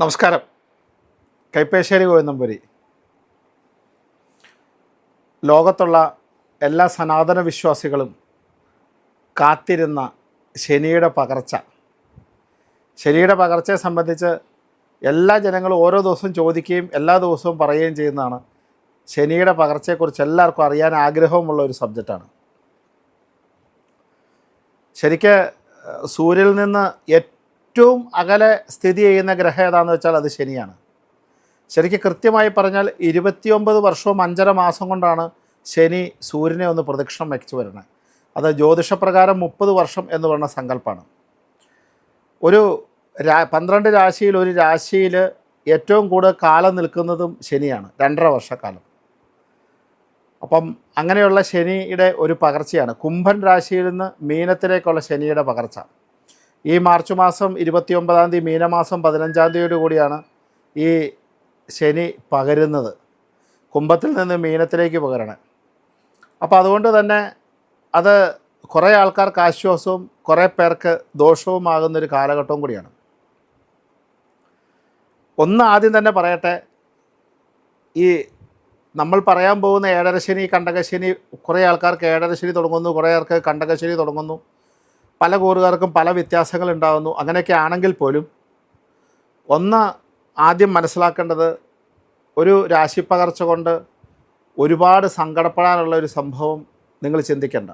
നമസ്കാരം. കൈപ്പേശ്ശേരി ഗോവിന്ദംപുരി ലോകത്തുള്ള എല്ലാ സനാതന വിശ്വാസികളും കാത്തിരുന്ന ശനിയുടെ പകർച്ച. ശനിയുടെ പകർച്ചയെ സംബന്ധിച്ച് എല്ലാ ജനങ്ങളും ഓരോ ദിവസവും ചോദിക്കുകയും എല്ലാ ദിവസവും പറയുകയും ചെയ്യുന്നതാണ് ശനിയുടെ പകർച്ചയെക്കുറിച്ച് എല്ലാവർക്കും അറിയാൻ ആഗ്രഹവുമുള്ള ഒരു സബ്ജക്റ്റാണ്. ശരിക്ക് സൂര്യനിൽ നിന്ന് ഏറ്റവും അകലെ സ്ഥിതി ചെയ്യുന്ന ഗ്രഹം ഏതാണെന്ന് വെച്ചാൽ അത് ശനിയാണ്. ശരിക്കും കൃത്യമായി പറഞ്ഞാൽ ഇരുപത്തിയൊമ്പത് വർഷവും അഞ്ചര മാസം കൊണ്ടാണ് ശനി സൂര്യനെ ഒന്ന് പ്രദക്ഷിണം വെച്ചു വരുന്നത് അത് ജ്യോതിഷപ്രകാരം മുപ്പത് വർഷം എന്ന് പറയുന്ന സങ്കല്പമാണ് ഒരു രാ പന്ത്രണ്ട് രാശിയിൽ ഒരു രാശിയിൽ ഏറ്റവും കൂടുതൽ കാലം നിൽക്കുന്നതും ശനിയാണ്. രണ്ടര വർഷക്കാലം. അപ്പം അങ്ങനെയുള്ള ശനിയുടെ ഒരു പകർച്ചയാണ്. കുംഭൻ രാശിയിൽ നിന്ന് മീനത്തിലേക്കുള്ള ശനിയുടെ പകർച്ച. ഈ മാർച്ച് മാസം ഇരുപത്തിയൊമ്പതാം തീയതി മീനമാസം പതിനഞ്ചാം തീയതിയോട് കൂടിയാണ് ഈ ശനി പകരുന്നത്. കുംഭത്തിൽ നിന്ന് മീനത്തിലേക്ക് പകരണേ. അപ്പോൾ അതുകൊണ്ട് തന്നെ അത് കുറേ ആൾക്കാർക്ക് ആശ്വാസവും കുറേ പേർക്ക് ദോഷവുമാകുന്നൊരു കാലഘട്ടവും കൂടിയാണ്. ഒന്ന് ആദ്യം തന്നെ പറയട്ടെ ഈ നമ്മൾ പറയാൻ പോകുന്ന ഏഴരശനി കണ്ടകശനി കുറേ ആൾക്കാർക്ക് ഏഴരശനി തുടങ്ങുന്നു കുറേ ആൾക്ക് കണ്ടകശനി തുടങ്ങുന്നു. പല കൂറുകാർക്കും പല വ്യത്യാസങ്ങൾ ഉണ്ടാകുന്നു അങ്ങനെയൊക്കെ ആണെങ്കിൽ പോലും ഒന്ന് ആദ്യം മനസ്സിലാക്കേണ്ടത് ഒരു രാശിപ്പകർച്ച കൊണ്ട് ഒരുപാട് സങ്കടപ്പെടാനുള്ള ഒരു സംഭവം നിങ്ങൾ ചിന്തിക്കേണ്ട.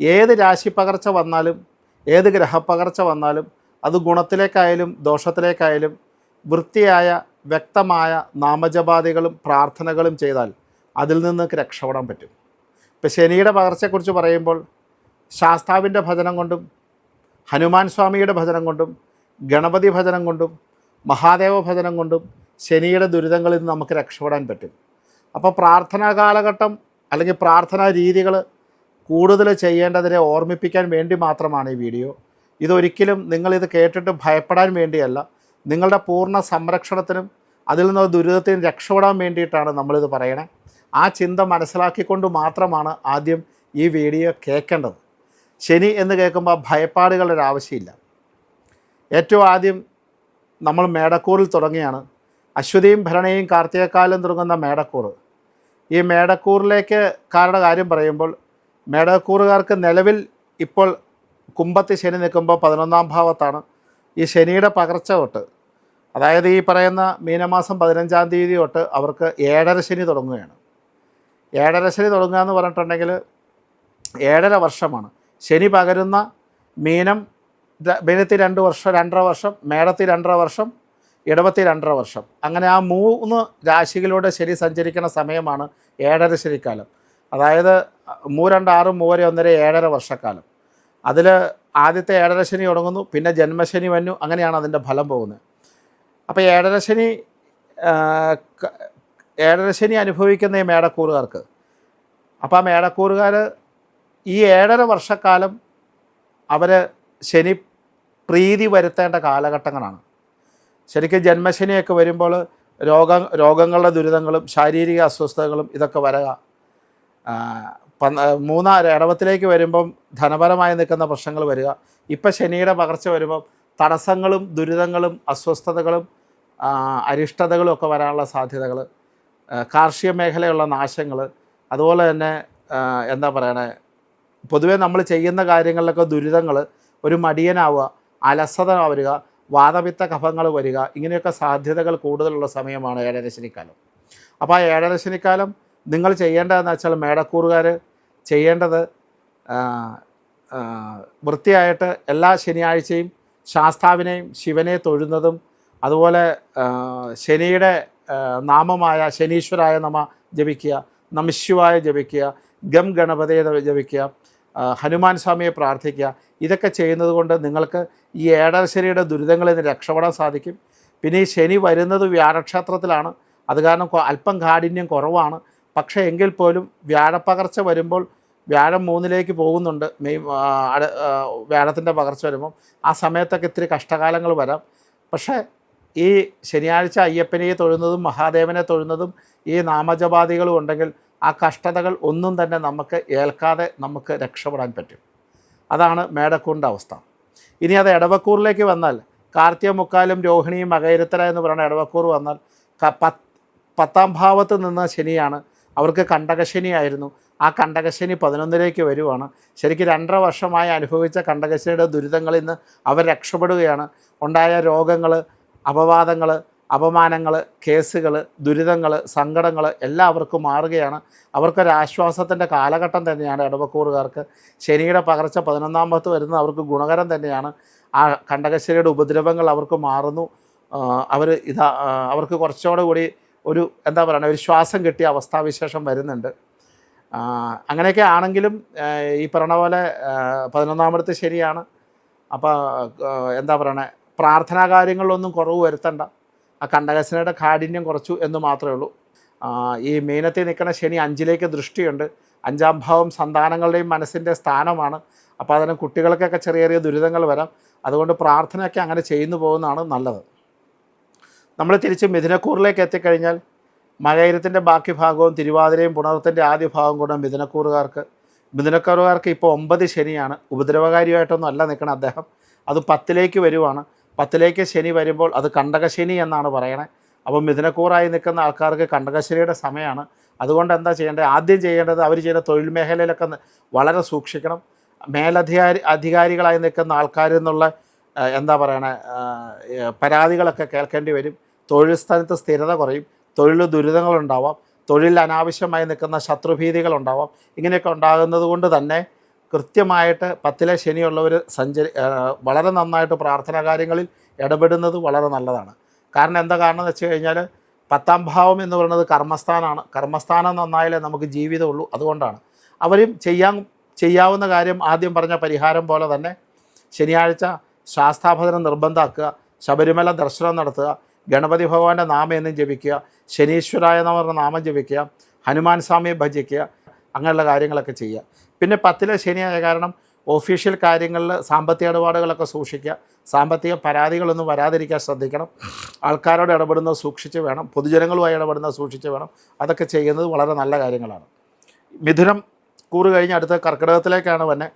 ഏത് രാശിപ്പകർച്ച വന്നാലും ഏത് ഗ്രഹപ്പകർച്ച വന്നാലും അത് ഗുണത്തിലേക്കായാലും ദോഷത്തിലേക്കായാലും വൃത്തിയായ വ്യക്തമായ നാമജപാദികളും പ്രാർത്ഥനകളും ചെയ്താൽ അതിൽ നിന്ന് രക്ഷപ്പെടാൻ പറ്റും. ഇപ്പം ശനിയുടെ പകർച്ചയെക്കുറിച്ച് പറയുമ്പോൾ ശാസ്താവിന്റെ ഭജനം കൊണ്ടും ഹനുമാൻ സ്വാമിയുടെ ഭജനം കൊണ്ടും ഗണപതി ഭജനം കൊണ്ടും മഹാദേവ ഭജനം കൊണ്ടും ശനിയുടെ ദുരിതങ്ങളിൽ നിന്ന് നമുക്ക് രക്ഷപ്പെടാൻ പറ്റും. അപ്പോൾ പ്രാർത്ഥനാ കാലഘട്ടം അല്ലെങ്കിൽ പ്രാർത്ഥനാ രീതികൾ കൂടുതൽ ചെയ്യേണ്ടതിനെ ഓർമ്മിപ്പിക്കാൻ വേണ്ടി മാത്രമാണ് ഈ വീഡിയോ. ഇതൊരിക്കലും നിങ്ങളിത് കേട്ടിട്ട് ഭയപ്പെടാൻ വേണ്ടിയല്ല. നിങ്ങളുടെ പൂർണ സംരക്ഷണത്തിനും അതിൽ നിന്ന് ദുരിതത്തിനും രക്ഷപ്പെടാൻ വേണ്ടിയിട്ടാണ് നമ്മളിത് പറയണേ. ആ ചിന്ത മനസ്സിലാക്കിക്കൊണ്ട് മാത്രമാണ് ആദ്യം ഈ വീഡിയോ കേൾക്കേണ്ടത്. ശനി എന്ന് കേൾക്കുമ്പോൾ ഭയപ്പാടുകളുടെ ഒരു ആവശ്യമില്ല. ഏറ്റവും ആദ്യം നമ്മൾ മേടക്കൂറിൽ തുടങ്ങിയാണ് അശ്വതിയും ഭരണയും കാർത്തികക്കാലം തുടങ്ങുന്ന മേടക്കൂർ ഈ മേടക്കൂറിലേക്ക് കാരുടെ കാര്യം പറയുമ്പോൾ മേടക്കൂറുകാർക്ക് നിലവിൽ ഇപ്പോൾ കുംഭത്ത് ശനി നിൽക്കുമ്പോൾ പതിനൊന്നാം ഭാവത്താണ് ഈ ശനിയുടെ പകർച്ച തൊട്ട്. അതായത് ഈ പറയുന്ന മീനമാസം പതിനഞ്ചാം തീയതി തൊട്ട് അവർക്ക് ഏഴര ശനി തുടങ്ങുകയാണ്. ഏഴര ശനി തുടങ്ങുക എന്ന് പറഞ്ഞിട്ടുണ്ടെങ്കിൽ ഏഴര വർഷമാണ്. ശനി പകരുന്ന മീനം മീനത്തിൽ രണ്ട് വർഷം രണ്ടര വർഷം മേടത്തിൽ രണ്ടര വർഷം ഇടവത്തി രണ്ടര വർഷം. അങ്ങനെ ആ മൂന്ന് രാശികളിലൂടെ ശനി സഞ്ചരിക്കുന്ന സമയമാണ് ഏഴര ശനിക്കാലം. അതായത് മൂ രണ്ടാറ് മൂവര ഒന്നര ഏഴര വർഷക്കാലം. അതിൽ ആദ്യത്തെ ഏഴര ശനി തുടങ്ങുന്നു പിന്നെ ജന്മശനി വന്നു അങ്ങനെയാണ് അതിന്റെ ഫലം പോകുന്നത്. അപ്പോൾ ഏഴര ശനി ഏഴര ശനി അനുഭവിക്കുന്ന ഈ മേടക്കൂറുകാർക്ക് അപ്പോൾ ആ മേടക്കൂറുകാർ ഈ ഏഴര വർഷക്കാലം അവർ ശനി പ്രീതി വരുത്തേണ്ട കാലഘട്ടങ്ങളാണ്. ശരിക്കും ജന്മശനിയൊക്കെ വരുമ്പോൾ രോഗ രോഗങ്ങളുടെ ദുരിതങ്ങളും ശാരീരിക അസ്വസ്ഥതകളും ഇതൊക്കെ വരിക മൂന്നാം ഇടവത്തിലേക്ക് വരുമ്പം ധനപരമായി നിൽക്കുന്ന പ്രശ്നങ്ങൾ വരിക. ഇപ്പം ശനിയുടെ പകർച്ച വരുമ്പം തടസ്സങ്ങളും ദുരിതങ്ങളും അസ്വസ്ഥതകളും അരിഷ്ടതകളും ഒക്കെ വരാനുള്ള സാധ്യതകൾ കാർഷിക മേഖലയുള്ള നാശങ്ങൾ അതുപോലെ തന്നെ എന്താ പറയണേ പൊതുവേ നമ്മൾ ചെയ്യുന്ന കാര്യങ്ങളിലൊക്കെ ദുരിതങ്ങൾ ഒരു മടിയനാവുക അലസത വരിക വാദപിത്ത കഫങ്ങൾ വരിക ഇങ്ങനെയൊക്കെ സാധ്യതകൾ കൂടുതലുള്ള സമയമാണ് ഏഴരശനിക്കാലം അപ്പോൾ ആ ഏഴരശനിക്കാലം നിങ്ങൾ ചെയ്യേണ്ടതെന്ന് വെച്ചാൽ മേടക്കൂറുകാർ ചെയ്യേണ്ടത് വൃത്തിയായിട്ട് എല്ലാ ശനിയാഴ്ചയും ശാസ്താവിനെയും ശിവനെ തൊഴുന്നതും അതുപോലെ ശനിയുടെ നാമമായ ശനീശ്വരായ നമ ജപിക്കുക നമശിവായ ജപിക്കുക ഗം ഗണപതയെ ജപിക്കുക ഹനുമാൻ സ്വാമിയെ പ്രാർത്ഥിക്കുക. ഇതൊക്കെ ചെയ്യുന്നത് കൊണ്ട് നിങ്ങൾക്ക് ഈ ഏഴര ദുരിതങ്ങളിൽ നിന്ന് രക്ഷപ്പെടാൻ സാധിക്കും. പിന്നെ ഈ ശനി വരുന്നത് വ്യാഴക്ഷേത്രത്തിലാണ്. അത് കാരണം അല്പം കാഠിന്യം കുറവാണ്. പക്ഷേ എങ്കിൽ പോലും വ്യാഴപ്പകർച്ച വരുമ്പോൾ വ്യാഴം മൂന്നിലേക്ക് പോകുന്നുണ്ട്. മെയ് വ്യാഴത്തിന്റെ പകർച്ച വരുമ്പം. ആ സമയത്തൊക്കെ ഇത്തിരി കഷ്ടകാലങ്ങൾ വരാം. പക്ഷേ ഈ ശനിയാഴ്ച അയ്യപ്പനെ തൊഴുന്നതും മഹാദേവനെ തൊഴുന്നതും ഈ നാമജപാദികളും ഉണ്ടെങ്കിൽ ആ കഷ്ടതകൾ ഒന്നും തന്നെ നമുക്ക് ഏൽക്കാതെ നമുക്ക് രക്ഷപ്പെടാൻ പറ്റും. അതാണ് മേടക്കൂറിന്റെ അവസ്ഥ. ഇനി അത് ഇടവക്കൂറിലേക്ക് വന്നാൽ കാർത്തിക മുക്കാലും രോഹിണിയും മകയിരത്തര എന്ന് പറയുന്ന ഇടവക്കൂർ വന്നാൽ പത്ത് പത്താം ഭാവത്ത് നിന്ന ശനിയാണ്. അവർക്ക് കണ്ടകശനിയായിരുന്നു ആ കണ്ടകശനി പതിനൊന്നിലേക്ക് വരുവാണ്. ശരിക്കും രണ്ടര വർഷമായി അനുഭവിച്ച കണ്ടകശനിയുടെ ദുരിതങ്ങളിൽ നിന്ന് അവർ രക്ഷപ്പെടുകയാണ്. ഉണ്ടായ രോഗങ്ങൾ അപവാദങ്ങൾ അപമാനങ്ങൾ കേസുകൾ ദുരിതങ്ങൾ സങ്കടങ്ങൾ എല്ലാവർക്കും മാറുകയാണ്. അവർക്കൊരാശ്വാസത്തിന്റെ കാലഘട്ടം തന്നെയാണ് ഇടവക്കൂറുകാർക്ക്. ശനിയുടെ പകർച്ച പതിനൊന്നാമത്ത് വരുന്നത് അവർക്ക് ഗുണകരം തന്നെയാണ്. ആ കണ്ടകശ്ശേരിയുടെ ഉപദ്രവങ്ങൾ അവർക്ക് മാറുന്നു. അവർ ഇതാ അവർക്ക് കുറച്ചുകൂടെ കൂടി ഒരു എന്താ പറയുക ഒരു ശ്വാസം കിട്ടിയ അവസ്ഥാവിശേഷം വരുന്നുണ്ട്. അങ്ങനെയൊക്കെ ആണെങ്കിലും ഈ പറഞ്ഞ പോലെ പതിനൊന്നാമത്തെ ശരിയാണ്. അപ്പോൾ എന്താ പറയണേ പ്രാർത്ഥനാ കാര്യങ്ങളിലൊന്നും കുറവ് വരുത്തണ്ട. ആ കണ്ടകശനയുടെ കാഠിന്യം കുറച്ചു എന്ന് മാത്രമേ ഉള്ളൂ. ഈ മീനത്തിൽ നിൽക്കുന്ന ശനി അഞ്ചിലേക്ക് ദൃഷ്ടിയുണ്ട്. അഞ്ചാം ഭാവം സന്താനങ്ങളുടെയും മനസ്സിന്റെ സ്ഥാനമാണ്. അപ്പോൾ അതിന് കുട്ടികൾക്കൊക്കെ ചെറിയ ചെറിയ ദുരിതങ്ങൾ വരാം. അതുകൊണ്ട് പ്രാർത്ഥനയൊക്കെ അങ്ങനെ ചെയ്യുന്നു പോകുന്നതാണ് നല്ലത്. നമ്മൾ തിരിച്ച് മിഥുനക്കൂറിലേക്ക് എത്തിക്കഴിഞ്ഞാൽ മകയിരത്തിന്റെ ബാക്കി ഭാഗവും തിരുവാതിരയും പുണർത്തിന്റെ ആദ്യ ഭാഗവും കൂടെ മിഥുനക്കൂറുകാർക്ക്. മിഥുനക്കൂറുകാർക്ക് ഇപ്പോൾ ഒമ്പത് ശനിയാണ്. ഉപദ്രവകാരിയായിട്ടൊന്നും അല്ല നിൽക്കണം അദ്ദേഹം. അത് പത്തിലേക്ക് വരുവാണ്. പത്തിലേക്ക് ശനി വരുമ്പോൾ അത് കണ്ടകശനി എന്നാണ് പറയണേ. അപ്പം മിഥുനക്കൂറായി നിൽക്കുന്ന ആൾക്കാർക്ക് കണ്ടകശനിയുടെ സമയമാണ്. അതുകൊണ്ട് എന്താ ചെയ്യേണ്ടത്? ആദ്യം ചെയ്യേണ്ടത് അവർ ചെയ്യുന്ന തൊഴിൽ മേഖലയിലൊക്കെ വളരെ സൂക്ഷിക്കണം. മേലധികാരി അധികാരികളായി നിൽക്കുന്ന ആൾക്കാരിൽ നിന്നുള്ള എന്താ പറയണേ പരാതികളൊക്കെ കേൾക്കേണ്ടി വരും. തൊഴിൽ സ്ഥലത്ത് സ്ഥിരത കുറയും. തൊഴിൽ ദുരിതങ്ങളുണ്ടാവാം. തൊഴിൽ അനാവശ്യമായി നിൽക്കുന്ന ശത്രുഭീതികളുണ്ടാവാം. ഇങ്ങനെയൊക്കെ ഉണ്ടാകുന്നത് കൊണ്ട് തന്നെ കൃത്യമായിട്ട് പത്തിലെ ശനിയുള്ളവർ സഞ്ചരി വളരെ നന്നായിട്ട് പ്രാർത്ഥനാ കാര്യങ്ങളിൽ ഇടപെടുന്നത് വളരെ നല്ലതാണ്. കാരണം എന്താ കാരണം എന്ന് വെച്ച് കഴിഞ്ഞാൽ പത്താം ഭാവം എന്ന് പറയുന്നത് കർമ്മസ്ഥാനമാണ് കർമ്മസ്ഥാനം നന്നായാലേ നമുക്ക് ജീവിതമുള്ളൂ. അതുകൊണ്ടാണ്. അവരും ചെയ്യാൻ ചെയ്യാവുന്ന കാര്യം ആദ്യം പറഞ്ഞ പരിഹാരം പോലെ തന്നെ ശനിയാഴ്ച ശാസ്താഭജനം നിർബന്ധമാക്കുക ശബരിമല ദർശനം നടത്തുക ഗണപതി ഭഗവാന്റെ നാമം എന്നും ജപിക്കുക ശനീശ്വരായ എന്ന് നാമം ജപിക്കുക ഹനുമാൻ സ്വാമിയെ ഭജിക്കുക അങ്ങനെയുള്ള കാര്യങ്ങളൊക്കെ ചെയ്യുക. പിന്നെ പത്തിലെ ശനിയായ കാരണം ഒഫീഷ്യൽ കാര്യങ്ങളിൽ സാമ്പത്തിക ഇടപാടുകളൊക്കെ സൂക്ഷിക്കുക. സാമ്പത്തിക പരാതികളൊന്നും വരാതിരിക്കാൻ ശ്രദ്ധിക്കണം. ആൾക്കാരോട് ഇടപെടുന്നത് സൂക്ഷിച്ച് വേണം. പൊതുജനങ്ങളുമായി ഇടപെടുന്നത് സൂക്ഷിച്ച് വേണം. അതൊക്കെ ചെയ്യുന്നത് വളരെ നല്ല കാര്യങ്ങളാണ്. മിഥുനം കൂറ് കഴിഞ്ഞ് അടുത്ത കർക്കിടകത്തിലേക്കാണ് തന്നെ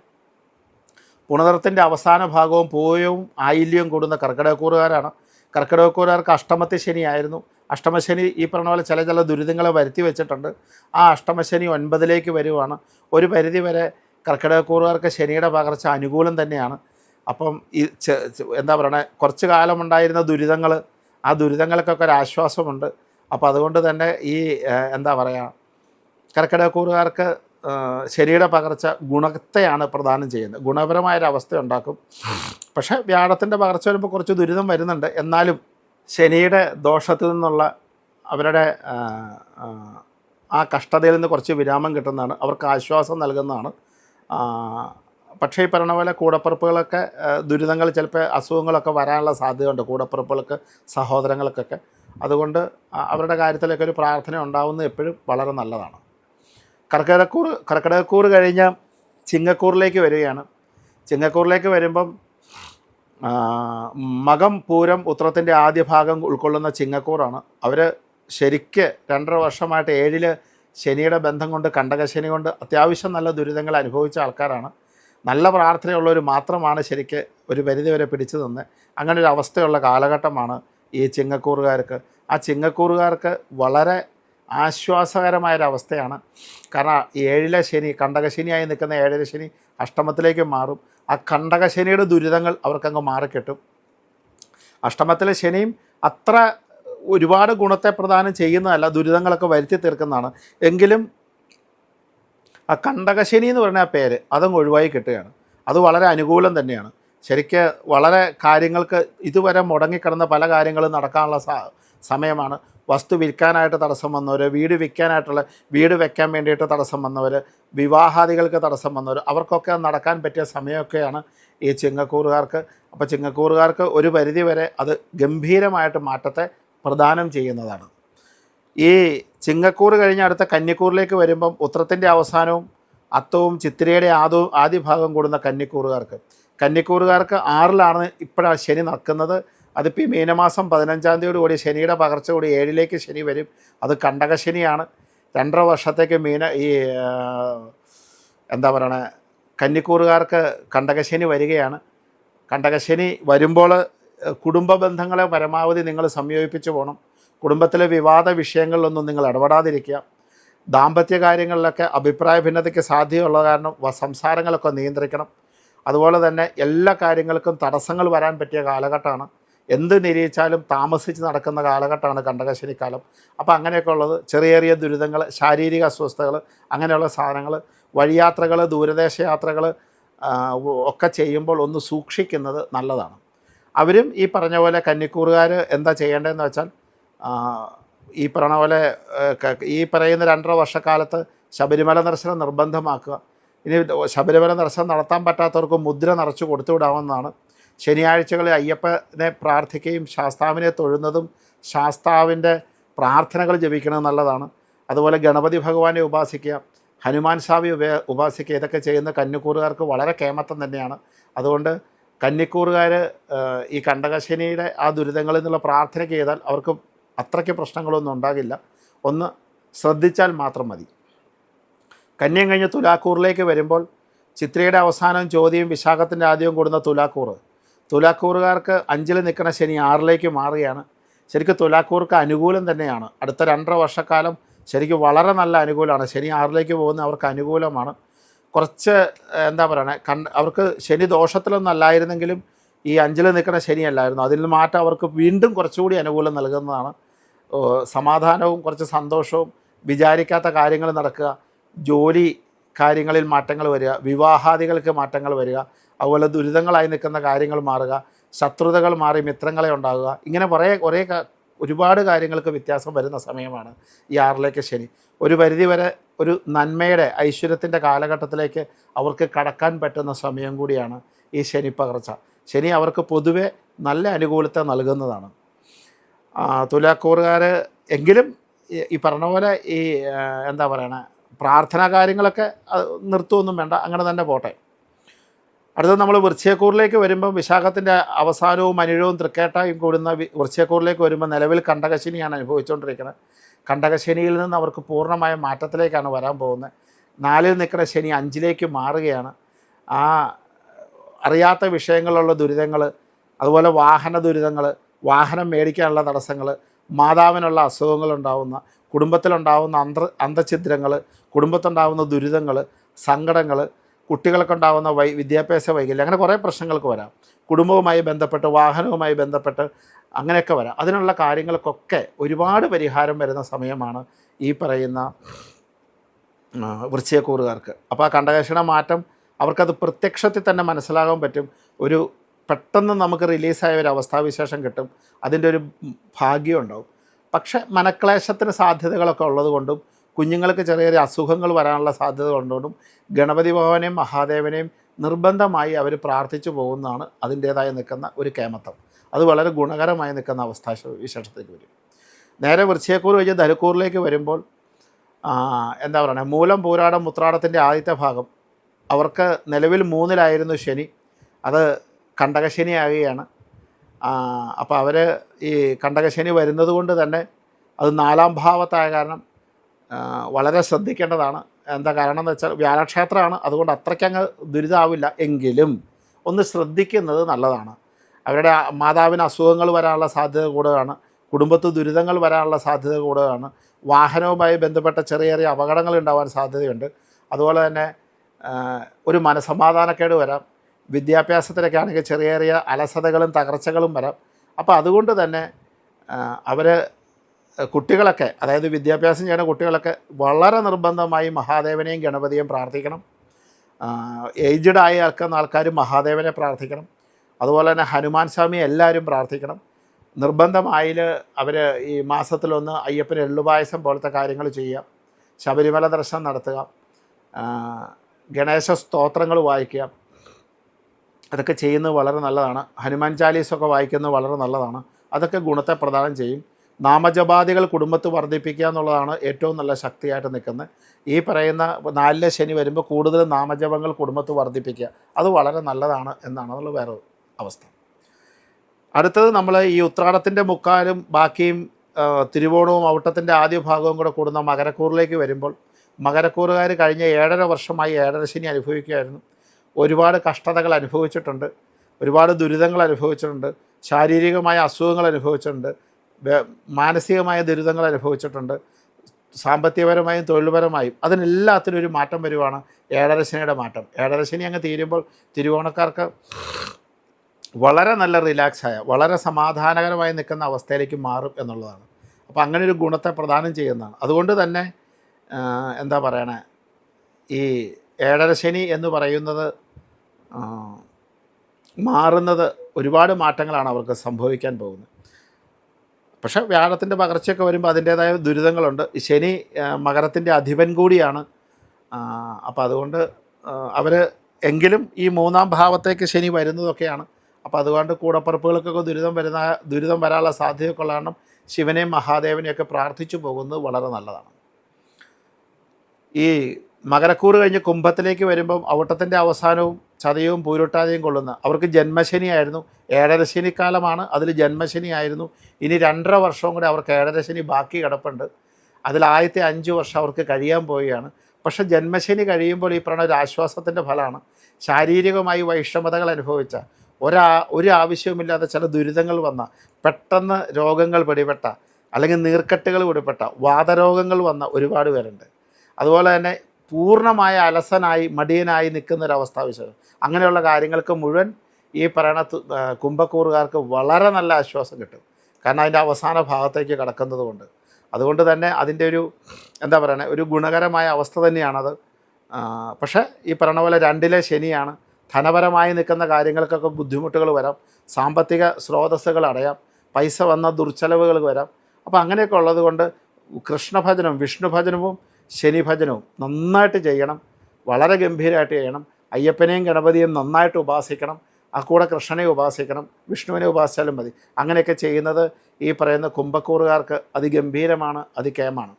പുണർത്തിന്റെ അവസാന ഭാഗവും പൂയവും ആയില്യവും കൂടുന്ന കർക്കിടകക്കൂറുകാരാണ്. കർക്കിടകക്കൂറുകാർക്ക് അഷ്ടമത്തെ ശനിയായിരുന്നു അഷ്ടമശനി ഈ പറഞ്ഞ പോലെ ചില ചില ദുരിതങ്ങളെ വരുത്തി വെച്ചിട്ടുണ്ട്. ആ അഷ്ടമശനി ഒൻപതിലേക്ക് വരുവാണ്. ഒരു പരിധി വരെ കർക്കിടകക്കൂറുകാർക്ക് ശനിയുടെ പകർച്ച അനുകൂലം തന്നെയാണ്. അപ്പം ഈ എന്താ പറയണേ? കുറച്ച് കാലമുണ്ടായിരുന്ന ദുരിതങ്ങൾ ആ ദുരിതങ്ങൾക്കൊക്കെ ഒരു ആശ്വാസമുണ്ട്. അപ്പോൾ അതുകൊണ്ട് തന്നെ ഈ എന്താ പറയുക കർക്കിടകക്കൂറുകാർക്ക് ശനിയുടെ പകർച്ച ഗുണത്തെയാണ് പ്രദാനം ചെയ്യുന്നത്. ഗുണപരമായൊരവസ്ഥ ഉണ്ടാക്കും. പക്ഷേ വ്യാഴത്തിന്റെ പകർച്ച വരുമ്പോൾ കുറച്ച് ദുരിതം വരുന്നുണ്ട്. എന്നാലും ശനിയുടെ ദോഷത്തിൽ നിന്നുള്ള അവരുടെ ആ, കഷ്ടതയിൽ നിന്ന് കുറച്ച് വിരാമം കിട്ടുന്നതാണ്. അവർക്ക് ആശ്വാസം നൽകുന്നതാണ്. പക്ഷേ ഈ പറഞ്ഞ പോലെ കൂടപ്പിറപ്പുകളൊക്കെ ദുരിതങ്ങൾ ചിലപ്പോൾ അസുഖങ്ങളൊക്കെ വരാനുള്ള സാധ്യതയുണ്ട്. കൂടപ്പിറപ്പുകൾക്ക് സഹോദരങ്ങൾക്കൊക്കെ. അതുകൊണ്ട് അവരുടെ കാര്യത്തിലൊക്കെ ഒരു പ്രാർത്ഥന ഉണ്ടാവുന്നത് എപ്പോഴും വളരെ നല്ലതാണ്. കർക്കിടക്കൂർ കർക്കിടകക്കൂർ കഴിഞ്ഞ് ചിങ്ങക്കൂറിലേക്ക് വരികയാണ്. ചിങ്ങക്കൂറിലേക്ക് വരുമ്പം മകം പൂരം ഉത്രത്തിന്റെ ആദ്യ ഭാഗം ഉൾക്കൊള്ളുന്ന ചിങ്ങക്കൂറാണ്. അവർ ശരിക്ക് രണ്ടര വർഷമായിട്ട് ഏഴിൽ ശനിയുടെ ബന്ധം കൊണ്ട് കണ്ടകശനി കൊണ്ട് അത്യാവശ്യം നല്ല ദുരിതങ്ങൾ അനുഭവിച്ച ആൾക്കാരാണ്. നല്ല പ്രാർത്ഥനയുള്ളവർ മാത്രമാണ് ശരിക്ക് ഒരു പരിധി വരെ പിടിച്ചു നിന്ന്. അങ്ങനെ ഒരു അവസ്ഥയുള്ള കാലഘട്ടമാണ് ഈ ചിങ്ങക്കൂറുകാർക്ക്. ആ ചിങ്ങക്കൂറുകാർക്ക് വളരെ ആശ്വാസകരമായൊരവസ്ഥയാണ്. കാരണം ഏഴിലെ ശനി കണ്ടകശനിയായി നിൽക്കുന്ന ഏഴിലെ ശനി അഷ്ടമത്തിലേക്ക് മാറും. ആ കണ്ടകശനിയുടെ ദുരിതങ്ങൾ അവർക്കങ്ങ് മാറിക്കിട്ടും. അഷ്ടമത്തിലെ ശനിയും അത്ര ഒരുപാട് ഗുണത്തെ പ്രദാനം ചെയ്യുന്നതല്ല ദുരിതങ്ങളൊക്കെ വരുത്തി തീർക്കുന്നതാണ്. എങ്കിലും ആ കണ്ടകശനി എന്ന് പറയുന്ന ആ പേര് അതങ്ങ് ഒഴിവായി കിട്ടുകയാണ്. അത് വളരെ അനുകൂലം തന്നെയാണ്. ശരിക്ക് വളരെ കാര്യങ്ങൾക്ക് ഇതുവരെ മുടങ്ങിക്കിടന്ന പല കാര്യങ്ങളും നടക്കാനുള്ള സമയമാണ്. വസ്തു വിൽക്കാനായിട്ട് തടസ്സം വന്നവർ വീട് വിൽക്കാനായിട്ടുള്ള വീട് വെക്കാൻ വേണ്ടിയിട്ട് തടസ്സം വന്നവർ വിവാഹാദികൾക്ക് തടസ്സം വന്നവർ അവർക്കൊക്കെ നടക്കാൻ പറ്റിയ സമയമൊക്കെയാണ് ഈ ചിങ്ങക്കൂറുകാർക്ക്. അപ്പോൾ ചിങ്ങക്കൂറുകാർക്ക് ഒരു പരിധിവരെ അത് ഗംഭീരമായിട്ട് മാറ്റത്തെ പ്രദാനം ചെയ്യുന്നതാണ്. ഈ ചിങ്ങക്കൂറ് കഴിഞ്ഞ അടുത്ത കന്നിക്കൂറിലേക്ക് വരുമ്പം ഉത്രത്തിന്റെ അവസാനവും അത്തവും ചിത്രയുടെ ആദവും ആദ്യ ഭാഗം കൂടുന്ന കന്നിക്കൂറുകാർക്ക്. കന്നിക്കൂറുകാർക്ക് ആറിലാണ് ഇപ്പോഴാണ് ശനി നടക്കുന്നത്. അതിപ്പോൾ ഈ മീനമാസം പതിനഞ്ചാം തീയതി കൂടി ശനിയുടെ പകർച്ച കൂടി ഏഴിലേക്ക് ശനി വരും. അത് കണ്ടകശനിയാണ്. രണ്ടര വർഷത്തേക്ക് മീന ഈ എന്താ പറയണേ കന്നിക്കൂറുകാർക്ക് കണ്ടകശനി വരികയാണ്. കണ്ടകശനി വരുമ്പോൾ കുടുംബ ബന്ധങ്ങളെ പരമാവധി നിങ്ങൾ സംയോജിപ്പിച്ച് പോകണം കുടുംബത്തിലെ വിവാദ വിഷയങ്ങളിലൊന്നും നിങ്ങൾ ഇടപെടാതിരിക്കുക. ദാമ്പത്യ കാര്യങ്ങളിലൊക്കെ അഭിപ്രായ ഭിന്നതയ്ക്ക് സാധ്യതയുള്ള കാരണം സംസാരങ്ങളൊക്കെ നിയന്ത്രിക്കണം. അതുപോലെ തന്നെ എല്ലാ കാര്യങ്ങൾക്കും തടസ്സങ്ങൾ വരാൻ പറ്റിയ കാലഘട്ടമാണ്. എന്ത് നിരീക്ഷിച്ചാലും താമസിച്ച് നടക്കുന്ന കാലഘട്ടമാണ് കണ്ടകശനിക്കാലം അപ്പോൾ അങ്ങനെയൊക്കെ ഉള്ളത്. ചെറിയ ചെറിയ ദുരിതങ്ങൾ ശാരീരിക അസ്വസ്ഥതകൾ അങ്ങനെയുള്ള സാധനങ്ങൾ വഴിയാത്രകൾ ദൂരദേശ യാത്രകൾ ഒക്കെ ചെയ്യുമ്പോൾ ഒന്ന് സൂക്ഷിക്കുന്നത് നല്ലതാണ്. അവരും ഈ പറഞ്ഞ പോലെ കന്നിക്കൂറുകാർ എന്താ ചെയ്യേണ്ടതെന്ന് വെച്ചാൽ ഈ പറഞ്ഞ പോലെ ഈ പറയുന്ന രണ്ടര വർഷക്കാലത്ത് ശബരിമല ദർശനം നിർബന്ധമാക്കുക. ഇനി ശബരിമല ദർശനം നടത്താൻ പറ്റാത്തവർക്ക് മുദ്ര നിറച്ച് കൊടുത്തു വിടാവുന്നതാണ് ശനിയാഴ്ചകളിൽ അയ്യപ്പനെ പ്രാർത്ഥിക്കുകയും ശാസ്താവിനെ തൊഴുന്നതും ശാസ്താവിന്റെ പ്രാർത്ഥനകൾ ജപിക്കുന്നത് നല്ലതാണ്. അതുപോലെ ഗണപതി ഭഗവാനെ ഉപാസിക്കുക ഹനുമാൻ സ്വാമി ഉപ ഉപാസിക്കുക ഇതൊക്കെ ചെയ്യുന്ന കന്നിക്കൂറുകാർക്ക് വളരെ കേമത്തം തന്നെയാണ്. അതുകൊണ്ട് കന്നിക്കൂറുകാർ ഈ കണ്ടകശനിയുടെ ആ ദുരിതങ്ങളിൽ നിന്നുള്ള പ്രാർത്ഥന ചെയ്താൽ അവർക്ക് അത്രയ്ക്ക് പ്രശ്നങ്ങളൊന്നും ഉണ്ടാകില്ല. ഒന്ന് ശ്രദ്ധിച്ചാൽ മാത്രം മതി. കന്യം കഴിഞ്ഞ് തുലാക്കൂറിലേക്ക് വരുമ്പോൾ ചിത്രയുടെ അവസാനം ചോദ്യം വിശാഖത്തിന്റെ ആദ്യവും കൂടുന്ന തുലാക്കൂറ്. തുലാക്കൂറുകാർക്ക് അഞ്ചിൽ നിൽക്കുന്ന ശനി ആറിലേക്ക് മാറുകയാണ്. ശരിക്കും തുലാക്കൂർക്ക് അനുകൂലം തന്നെയാണ്. അടുത്ത രണ്ടര വർഷക്കാലം ശരിക്കും വളരെ നല്ല അനുകൂലമാണ്. ശനി ആറിലേക്ക് പോകുന്ന അവർക്ക് അനുകൂലമാണ്. കുറച്ച് എന്താ പറയണേ കണ്ട് അവർക്ക് ശനി ദോഷത്തിലൊന്നും അല്ലായിരുന്നെങ്കിലും ഈ അഞ്ചിൽ നിൽക്കുന്ന ശനിയല്ലായിരുന്നു അതിൽ മാറ്റം അവർക്ക് വീണ്ടും കുറച്ചുകൂടി അനുകൂലം നൽകുന്നതാണ്. സമാധാനവും കുറച്ച് സന്തോഷവും വിചാരിക്കാത്ത കാര്യങ്ങൾ നടക്കുക ജോലി കാര്യങ്ങളിൽ മാറ്റങ്ങൾ വരിക വിവാഹാദികൾക്ക് മാറ്റങ്ങൾ വരിക അതുപോലെ ദുരിതങ്ങളായി നിൽക്കുന്ന കാര്യങ്ങൾ മാറുക ശത്രുതകൾ മാറി മിത്രങ്ങളെ ഉണ്ടാകുക ഇങ്ങനെ കുറേ കുറേ ഒരുപാട് കാര്യങ്ങൾക്ക് വ്യത്യാസം വരുന്ന സമയമാണ് ഈ ആറിലേക്ക് ശനി. ഒരു പരിധി വരെ ഒരു നന്മയുടെ ഐശ്വര്യത്തിന്റെ കാലഘട്ടത്തിലേക്ക് അവർക്ക് കടക്കാൻ പറ്റുന്ന സമയം കൂടിയാണ് ഈ ശനി പകർച്ച. ശനി അവർക്ക് പൊതുവെ നല്ല അനുകൂലത്തെ നൽകുന്നതാണ്. തുലാക്കൂറുകാർ എങ്കിലും ഈ- പറഞ്ഞ പോലെ ഈ എന്താ പറയണേ പ്രാർത്ഥനാ കാര്യങ്ങളൊക്കെ നിർത്തുമൊന്നും വേണ്ട അങ്ങനെ തന്നെ പോട്ടെ. അടുത്തത് നമ്മൾ വൃശ്ചയക്കൂറിലേക്ക് വരുമ്പോൾ വിശാഖത്തിന്റെ അവസാനവും അനിഴവും തൃക്കേട്ടായും കൂടുന്ന വൃശ്ചയക്കൂറിലേക്ക് വരുമ്പോൾ നിലവിൽ കണ്ടകശനിയാണ് അനുഭവിച്ചുകൊണ്ടിരിക്കുന്നത്. കണ്ടകശനിയിൽ നിന്ന് അവർക്ക് പൂർണമായ മാറ്റത്തിലേക്കാണ് വരാൻ പോകുന്നത്. നാലിൽ നിൽക്കുന്ന ശനി അഞ്ചിലേക്ക് മാറുകയാണ്. ആ അറിയാത്ത വിഷയങ്ങളുള്ള ദുരിതങ്ങൾ അതുപോലെ വാഹന ദുരിതങ്ങൾ വാഹനം മേടിക്കാനുള്ള തടസ്സങ്ങൾ മാതാവിനുള്ള അസുഖങ്ങളുണ്ടാവുന്ന കുടുംബത്തിലുണ്ടാവുന്ന അന്ത അന്തഛിദ്രങ്ങൾ കുടുംബത്തുണ്ടാവുന്ന ദുരിതങ്ങൾ സങ്കടങ്ങൾ കുട്ടികൾക്കുണ്ടാവുന്ന വൈ വിദ്യാഭ്യാസ വൈകല്യം അങ്ങനെ കുറേ പ്രശ്നങ്ങൾക്ക് വരാം. കുടുംബവുമായി ബന്ധപ്പെട്ട് വാഹനവുമായി ബന്ധപ്പെട്ട് അങ്ങനെയൊക്കെ വരാം. അതിനുള്ള കാര്യങ്ങൾക്കൊക്കെ ഒരുപാട് പരിഹാരം വരുന്ന സമയമാണ് ഈ പറയുന്ന വൃശ്ചികക്കൂറുകാർക്ക്. അപ്പോൾ ആ കണ്ടകേഷണ മാറ്റം അവർക്കത് പ്രത്യക്ഷത്തിൽ തന്നെ മനസ്സിലാകാൻ പറ്റും. ഒരു പെട്ടെന്ന് നമുക്ക് റിലീസായ ഒരു അവസ്ഥാവിശേഷം കിട്ടും. അതിന്റെ ഒരു ഭാഗ്യം ഉണ്ടാവും. പക്ഷെ മനക്ലേശത്തിന് സാധ്യതകളൊക്കെ ഉള്ളത് കൊണ്ടും കുഞ്ഞുങ്ങൾക്ക് ചെറിയ ചെറിയ അസുഖങ്ങൾ വരാനുള്ള സാധ്യത കൊണ്ടുകൊണ്ടും ഗണപതി ഭവനെയും മഹാദേവനെയും നിർബന്ധമായി അവർ പ്രാർത്ഥിച്ചു പോകുന്നതാണ് അതിന്റേതായി നിൽക്കുന്ന ഒരു കേമത്തം അത് വളരെ ഗുണകരമായി നിൽക്കുന്ന അവസ്ഥ വിശേഷത്തേക്ക് വരും. നേരെ വൃശ്ചയക്കൂർ കഴിഞ്ഞ് ധനുക്കൂറിലേക്ക് വരുമ്പോൾ എന്താ പറയുക മൂലം പൂരാടം മുത്രാടത്തിന്റെ ആദ്യത്തെ ഭാഗം അവർക്ക് നിലവിൽ മൂന്നിലായിരുന്നു ശനി. അത് കണ്ടകശനി ആകുകയാണ് അപ്പോൾ അവർ ഈ കണ്ടകശനി വരുന്നത് കൊണ്ട് തന്നെ അത് നാലാം ഭാവത്തായ കാരണം വളരെ ശ്രദ്ധിക്കേണ്ടതാണ്. എന്താ കാരണം എന്ന് വെച്ചാൽ വ്യാഴക്ഷേത്രമാണ്. അതുകൊണ്ട് അത്രയ്ക്കങ്ങ് ദുരിതാവില്ല. എങ്കിലും ഒന്ന് ശ്രദ്ധിക്കുന്നത് നല്ലതാണ്. അവരുടെ മാതാവിന് അസുഖങ്ങൾ വരാനുള്ള സാധ്യത കൂടുതലാണ്. കുടുംബത്ത് ദുരിതങ്ങൾ വരാനുള്ള സാധ്യത കൂടുതലാണ്. വാഹനവുമായി ബന്ധപ്പെട്ട ചെറിയ ചെറിയ അപകടങ്ങൾ ഉണ്ടാവാൻ സാധ്യതയുണ്ട്. അതുപോലെ തന്നെ ഒരു മനസമാധാനക്കേട് വരാം. വിദ്യാഭ്യാസത്തിലൊക്കെ ആണെങ്കിൽ ചെറിയ ചെറിയ അലസതകളും തകർച്ചകളും വരാം. അപ്പോൾ അതുകൊണ്ട് തന്നെ അവർ കുട്ടികളൊക്കെ അതായത് വിദ്യാഭ്യാസം ചെയ്യുന്ന കുട്ടികളൊക്കെ വളരെ നിർബന്ധമായി മഹാദേവനെയും ഗണപതിയെയും പ്രാർത്ഥിക്കണം. ഏജ്ഡ് ആയി നിൽക്കുന്ന ആൾക്കാർ മഹാദേവനെ പ്രാർത്ഥിക്കണം. അതുപോലെ തന്നെ ഹനുമാൻ സ്വാമിയെ എല്ലാവരും പ്രാർത്ഥിക്കണം. നിർബന്ധമായിൽ അവർ ഈ മാസത്തിലൊന്ന് അയ്യപ്പന് എള്ളുപായസം പോലത്തെ കാര്യങ്ങൾ ചെയ്യുക. ശബരിമല ദർശനം നടത്തുക. ഗണേശ സ്തോത്രങ്ങൾ വായിക്കുക. അതൊക്കെ ചെയ്യുന്നത് വളരെ നല്ലതാണ്. ഹനുമാൻ ചാലീസൊക്കെ വായിക്കുന്നത് വളരെ നല്ലതാണ്. അതൊക്കെ ഗുണത്തെ പ്രദാനം ചെയ്യും. നാമജപാദികൾ കുടുംബത്ത് വർദ്ധിപ്പിക്കുക എന്നുള്ളതാണ് ഏറ്റവും നല്ല ശക്തിയായിട്ട് നിൽക്കുന്നത്. ഈ പറയുന്ന നാലിലെ ശനി വരുമ്പോൾ കൂടുതൽ നാമജപങ്ങൾ കുടുംബത്ത് വർദ്ധിപ്പിക്കുക. അത് വളരെ നല്ലതാണ് എന്നാണ് എന്നുള്ള വേറെ അവസ്ഥ. അടുത്തത് നമ്മൾ ഈ ഉത്രാടത്തിന്റെ മുക്കാലും ബാക്കിയും തിരുവോണവും ഔട്ടത്തിന്റെ ആദ്യ ഭാഗവും കൂടെ കൂടുന്ന മകരക്കൂറിലേക്ക് വരുമ്പോൾ മകരക്കൂറുകാർ കഴിഞ്ഞ ഏഴര വർഷമായി ഏഴര ശനി അനുഭവിക്കുകയായിരുന്നു. ഒരുപാട് കഷ്ടതകൾ അനുഭവിച്ചിട്ടുണ്ട്. ഒരുപാട് ദുരിതങ്ങൾ അനുഭവിച്ചിട്ടുണ്ട്. ശാരീരികമായ അസുഖങ്ങൾ അനുഭവിച്ചിട്ടുണ്ട്. മാനസികമായ ദുരിതങ്ങൾ അനുഭവിച്ചിട്ടുണ്ട്. സാമ്പത്തികപരമായും തൊഴിൽപരമായും അതിനെല്ലാത്തിനും ഒരു മാറ്റം വരുവാണ് ഏഴരശനിയുടെ മാറ്റം. ഏഴരശനി അങ്ങ് തീരുമ്പോൾ തിരുവോണക്കാർക്ക് വളരെ നല്ല റിലാക്സായ വളരെ സമാധാനകരമായി നിൽക്കുന്ന അവസ്ഥയിലേക്ക് മാറും എന്നുള്ളതാണ്. അപ്പോൾ അങ്ങനെ ഒരു ഗുണത്തെ പ്രദാനം ചെയ്യുന്നതാണ്. അതുകൊണ്ട് തന്നെ എന്താ പറയണേ ഈ ഏഴരശനി എന്ന് പറയുന്നത് മാറുന്നത് ഒരുപാട് മാറ്റങ്ങളാണ് അവർക്ക് സംഭവിക്കാൻ പോകുന്നത്. പക്ഷേ വ്യാഴത്തിന്റെ പകർച്ചയൊക്കെ വരുമ്പോൾ അതിന്റേതായ ദുരിതങ്ങളുണ്ട്. ശനി മകരത്തിന്റെ അധിപൻ കൂടിയാണ്. അപ്പോൾ അതുകൊണ്ട് അവർ എങ്കിലും ഈ മൂന്നാം ഭാവത്തേക്ക് ശനി വരുന്നതൊക്കെയാണ്. അപ്പോൾ അതുകൊണ്ട് കൂടപ്പറപ്പുകൾക്കൊക്കെ ദുരിതം വരുന്ന ദുരിതം വരാനുള്ള സാധ്യതയൊക്കെ ഉള്ള കാരണം ശിവനെയും മഹാദേവനെയൊക്കെ പ്രാർത്ഥിച്ചു പോകുന്നത് വളരെ നല്ലതാണ്. ഈ മകരക്കൂറ് കഴിഞ്ഞ് കുംഭത്തിലേക്ക് വരുമ്പം ഔട്ടത്തിന്റെ അവസാനവും ചതയവും പൂരൊട്ടാതെയും കൊള്ളുന്ന. അവർക്ക് ജന്മശനിയായിരുന്നു ഏഴരശനി കാലമാണ് അതിൽ ജന്മശനിയായിരുന്നു ഇനി രണ്ടര വർഷവും കൂടി അവർക്ക് ഏഴരശനി ബാക്കി കിടപ്പുണ്ട്. അതിൽ ആദ്യത്തെ അഞ്ച് വർഷം അവർക്ക് കഴിയാൻ പോവുകയാണ്. പക്ഷേ ജന്മശനി കഴിയുമ്പോൾ ഈ പറഞ്ഞ ഒരു ആശ്വാസത്തിന്റെ ഫലമാണ്. ശാരീരികമായി വൈഷമതകൾ അനുഭവിച്ച ഒരാ ഒരു ആവശ്യവുമില്ലാത്ത ചില ദുരിതങ്ങൾ വന്ന പെട്ടെന്ന് രോഗങ്ങൾ പിടിപെട്ട അല്ലെങ്കിൽ നീർക്കെട്ടുകൾ പിടിപെട്ട വാതരോഗങ്ങൾ വന്ന ഒരുപാട് പേരുണ്ട്. അതുപോലെ തന്നെ പൂർണമായ അലസനായി മടിയനായി നിൽക്കുന്നൊരവസ്ഥ വിശേഷം അങ്ങനെയുള്ള കാര്യങ്ങൾക്ക് മുഴുവൻ ഈ പറയണ കുംഭക്കൂറുകാർക്ക് വളരെ നല്ല ആശ്വാസം കിട്ടും. കാരണം അതിന്റെ അവസാന ഭാഗത്തേക്ക് കടക്കുന്നത് കൊണ്ട്. അതുകൊണ്ട് തന്നെ അതിന്റെ ഒരു എന്താ പറയുക ഒരു ഗുണകരമായ അവസ്ഥ തന്നെയാണത്. പക്ഷേ ഈ പറയണ പോലെ രണ്ടിലെ ശനിയാണ്. ധനപരമായി നിൽക്കുന്ന കാര്യങ്ങൾക്കൊക്കെ ബുദ്ധിമുട്ടുകൾ വരാം. സാമ്പത്തിക സ്രോതസ്സുകൾ അടയാം. പൈസ വന്ന ദുർച്ചെലവുകൾ വരാം. അപ്പോൾ അങ്ങനെയൊക്കെ ഉള്ളത് കൊണ്ട് കൃഷ്ണഭജനവും വിഷ്ണുഭജനവും ശനിഭജനവും നന്നായിട്ട് ചെയ്യണം. വളരെ ഗംഭീരമായിട്ട് ചെയ്യണം. അയ്യപ്പനെയും ഗണപതിയും നന്നായിട്ട് ഉപാസിക്കണം. ആ കൂടെ കൃഷ്ണനെ ഉപാസിക്കണം. വിഷ്ണുവിനെ ഉപാസിച്ചാലും മതി. അങ്ങനെയൊക്കെ ചെയ്യുന്നത് ഈ പറയുന്ന കുംഭക്കൂറുകാർക്ക് അതിഗംഭീരമാണ് അതികേമാണ്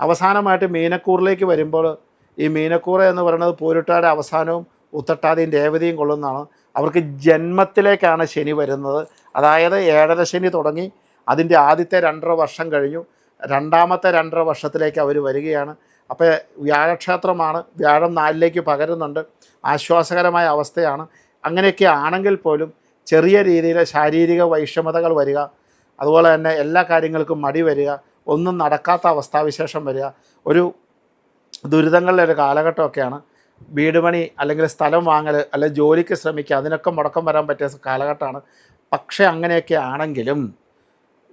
അവസാനമായിട്ട് മീനക്കൂറിലേക്ക് വരുമ്പോൾ ഈ മീനക്കൂറ എന്ന് പറയുന്നത് പൂരുട്ടാടെ അവസാനവും ഉത്തട്ടാതിയും രേവതിയും കൊള്ളുന്നതാണ്. അവർക്ക് ജന്മത്തിലേക്കാണ് ശനി വരുന്നത്. അതായത് ഏഴര ശനി തുടങ്ങി. അതിന്റെ ആദ്യത്തെ രണ്ടര വർഷം കഴിഞ്ഞു. രണ്ടാമത്തെ രണ്ടര വർഷത്തിലേക്ക് അവർ വരികയാണ്. അപ്പോൾ വ്യാഴക്ഷേത്രമാണ്. വ്യാഴം നാലിലേക്ക് പകരുന്നുണ്ട്. ആശ്വാസകരമായ അവസ്ഥയാണ്. അങ്ങനെയൊക്കെ ആണെങ്കിൽ പോലും ചെറിയ രീതിയിൽ ശാരീരിക വൈഷമതകൾ വരിക. അതുപോലെ തന്നെ എല്ലാ കാര്യങ്ങൾക്കും മടി വരിക. ഒന്നും നടക്കാത്ത അവസ്ഥാവിശേഷം വരിക. ഒരു ദുരിതങ്ങളുടെ ഒരു കാലഘട്ടമൊക്കെയാണ്. വീട് പണി അല്ലെങ്കിൽ സ്ഥലം വാങ്ങൽ അല്ലെങ്കിൽ ജോലിക്ക് ശ്രമിക്കുക. അതിനൊക്കെ മുടക്കം വരാൻ പറ്റിയ കാലഘട്ടമാണ്. പക്ഷേ അങ്ങനെയൊക്കെ ആണെങ്കിലും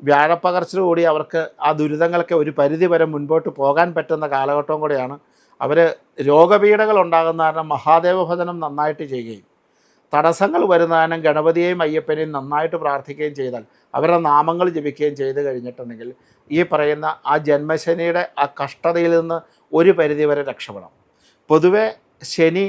വ്യാഴപ്പകർച്ചയോടുകൂടി അവർക്ക് ആ ദുരിതങ്ങളൊക്കെ ഒരു പരിധി വരെ മുൻപോട്ട് പോകാൻ പറ്റുന്ന കാലഘട്ടവും കൂടെയാണ്. അവർ രോഗപീഠകൾ ഉണ്ടാകുന്ന കാരണം മഹാദേവ ഭജനം നന്നായിട്ട് ചെയ്യുകയും തടസ്സങ്ങൾ വരുന്ന കാരണം ഗണപതിയെയും അയ്യപ്പനെയും നന്നായിട്ട് പ്രാർത്ഥിക്കുകയും ചെയ്താൽ അവരുടെ നാമങ്ങൾ ജപിക്കുകയും ചെയ്ത് കഴിഞ്ഞിട്ടുണ്ടെങ്കിൽ ഈ പറയുന്ന ആ ജന്മശനിയുടെ ആ കഷ്ടതയിൽ നിന്ന് ഒരു പരിധി വരെ രക്ഷപ്പെടാം പൊതുവെ ശനി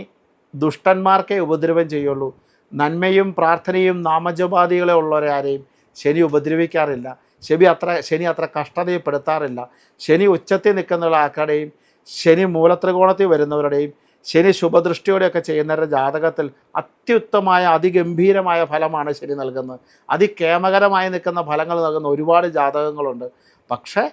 ദുഷ്ടന്മാർക്കേ ഉപദ്രവം ചെയ്യുള്ളൂ. നന്മയും പ്രാർത്ഥനയും നാമജപാദികളെ ഉള്ളവരെ ആരെയും ശനി ഉപദ്രവിക്കാറില്ല. ശനി അത്ര ശനി അത്ര കഷ്ടതയപ്പെടുത്താറില്ല ശനി ഉച്ചത്തിൽ നിൽക്കുന്ന ആൾക്കാരുടെയും ശനി മൂലത്രികോണത്തിൽ വരുന്നവരുടെയും ശനി ശുഭദൃഷ്ടിയോടെയൊക്കെ ചെയ്യുന്നവരുടെ ജാതകത്തിൽ അത്യുത്തമായ അതിഗംഭീരമായ ഫലമാണ് ശനി നൽകുന്നത്. അതികേമകരമായി നിൽക്കുന്ന ഫലങ്ങൾ നൽകുന്ന ഒരുപാട് ജാതകങ്ങളുണ്ട്. പക്ഷേ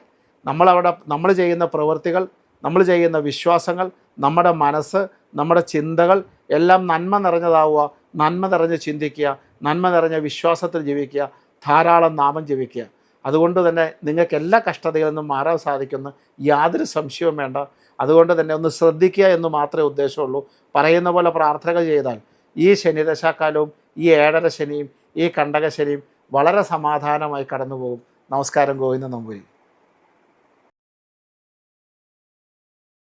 നമ്മളവിടെ നമ്മൾ ചെയ്യുന്ന പ്രവൃത്തികൾ നമ്മൾ ചെയ്യുന്ന വിശ്വാസങ്ങൾ നമ്മുടെ മനസ്സ് നമ്മുടെ ചിന്തകൾ എല്ലാം നന്മ നിറഞ്ഞതാവുക നന്മ നിറഞ്ഞ് ചിന്തിക്കുക നന്മ നിറഞ്ഞ വിശ്വാസത്തിൽ ജീവിക്കുക ധാരാളം നാമം ജപിക്കുക. അതുകൊണ്ട് തന്നെ നിങ്ങൾക്ക് എല്ലാ കഷ്ടതകളിൽ നിന്നും മാറാൻ സാധിക്കുന്ന യാതൊരു സംശയവും വേണ്ട. അതുകൊണ്ട് തന്നെ ഒന്ന് ശ്രദ്ധിക്കുക എന്ന് മാത്രമേ ഉദ്ദേശമുള്ളൂ. പറയുന്ന പോലെ പ്രാർത്ഥനകൾ ചെയ്താൽ ഈ ശനിദശാക്കാലവും ഈ ഏഴര ശനിയും ഈ കണ്ടകശനിയും വളരെ സമാധാനമായി കടന്നു പോകും നമസ്കാരം ഗോവിന്ദ നമ്പൂരി